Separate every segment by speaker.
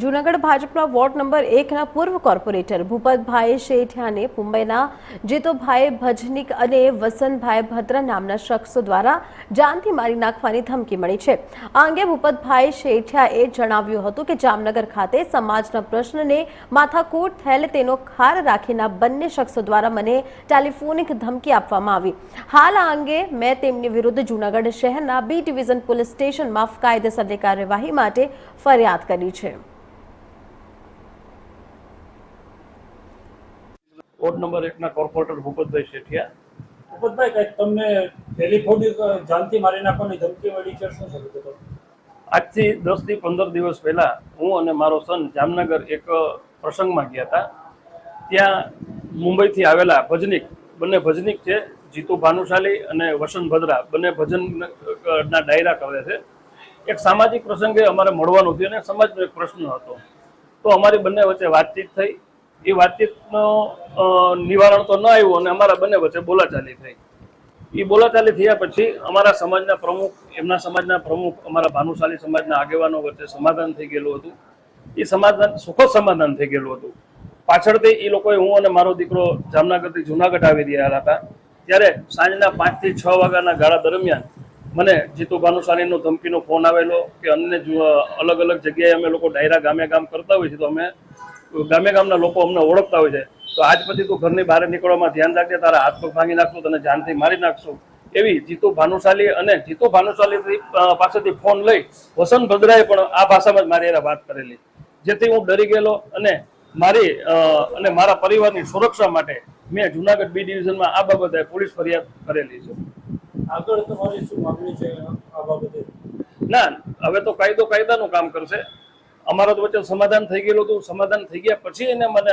Speaker 1: જૂનાગઢ ભાજપના ward number એકના પૂર્વ કોર્પોરેટર ભૂપતભાઈ શેઠિયાને મુંબઈના જીતુભાઈ ભજનિક અને વસંતભાઈ ભદ્રા નામના શખ્સો દ્વારા જાનથી મારી નાખવાની ધમકી મળી છે. આ અંગે ભૂપતભાઈ શેઠિયાએ જણાવ્યું હતું કે જામનગર ખાતે સમાજના પ્રશ્નને માથાકૂટ થયેલ તેનો ખાર રાખીને બંને શખ્સો દ્વારા મને ટેલિફોનિક ધમકી આપવામાં આવી. હાલ આ અંગે મેં તેમની વિરુદ્ધ જૂનાગઢ શહેરના બી ડિવિઝન પોલીસ સ્ટેશનમાં કાયદેસરની કાર્યવાહી માટે ફરિયાદ કરી છે.
Speaker 2: વોર્ડ નંબર એકના કોર્પોરેટર ભૂપતભાઈ શેઠિયા.
Speaker 3: ભૂપતભાઈ કંઈક તમને ટેલિફોનિક જાનથી મારી નાખવાની ધમકી મળી છે શું થયું હતું
Speaker 2: આજથી દસથી પંદર દિવસ પહેલા હું અને મારો સન જામનગર એક પ્રસંગમાં ગયા હતા. ત્યાં મુંબઈથી આવેલા ભજનિક બંને ભજનિક છે જીતુ ભાનુશાલી અને વસંત ભદ્રા. બંને ભજન ના ડાયરા કરે છે. એક સામાજિક પ્રસંગે અમારે મળવાનું થયું અને સમાજનો એક પ્રશ્ન હતો. તો અમારી બંને વચ્ચે વાતચીત થઈ. એ વાતચીતનો નિવારણ તો ન આવ્યું અને અમારા બંને વચ્ચે બોલાચાલી થઈ. એ બોલાચાલી થયા પછી અમારા સમાજના પ્રમુખ, એમના સમાજના પ્રમુખ, અમારા ભાનુશાલી સમાજના આગેવાનો વચ્ચે સમાધાન થઈ ગયેલું હતું. એ સમાધાન, સુખદ સમાધાન થઈ ગયેલું હતું. પાછળથી એ લોકોએ હું અને મારો દીકરો જામનગરથી જુનાગઢ આવી રહ્યા હતા. ત્યારે સાંજના પાંચથી છ વાગ્યાના ગાળા દરમિયાન મને જીતુ ભાનુશાલીનો ધમકીનો ફોન આવેલો કે અન્ય અલગ અલગ જગ્યાએ અમે લોકો ડાયરા ગામે ગામ કરતા હોઈએ છીએ તો અમે ગામે ગામના લોકો અમને ઓળખતા હોય છે. તો આજ પછી તું ઘરની બહાર નીકળવામાં ધ્યાન રાખજે તારા હાથ પગ ભાંગી નાખશું તને જાનથી મારી નાખશું. એવી જીતુ ભાનુશાલી અને જીતુ ભાનુશાલી પાસેથી ફોન લઈ વસંત ભદ્રાએ પણ આ ભાષામાં જ મારી એને વાત કરેલી. જેથી હું ડરી ગયેલો અને મારી અને મારા પરિવારની સુરક્ષા માટે મેં જુનાગઢ બી ડિવિઝનમાં આ બાબતે પોલીસ ફરિયાદ કરેલી છે.
Speaker 3: આગળ તમારી શું માંગણી છે આ બાબતે?
Speaker 2: ના હવે તો કાયદો કાયદાનું કામ કરશે. અમારા વચ્ચે સમાધાન થઈ ગયેલું હતું. સમાધાન થઈ ગયા પછી એને મને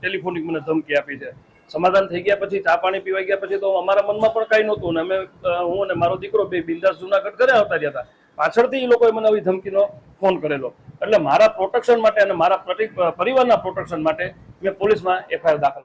Speaker 2: ટેલિફોનિક મને ધમકી આપી છે. સમાધાન થઈ ગયા પછી ચા પાણી પીવાઈ ગયા પછી તો અમારા મનમાં પણ કાંઈ નહોતું ને અમે હું અને મારો દીકરો બે બિંદાસ જુનાગઢ ઘરે આવતા રહ્યા હતા. પાછળથી એ લોકોએ મને આવી ધમકીનો ફોન કરેલો. એટલે મારા પ્રોટેક્શન માટે અને મારા પરી- પરિવારના પ્રોટેક્શન માટે મેં પોલીસમાં એફઆઈઆર દાખલ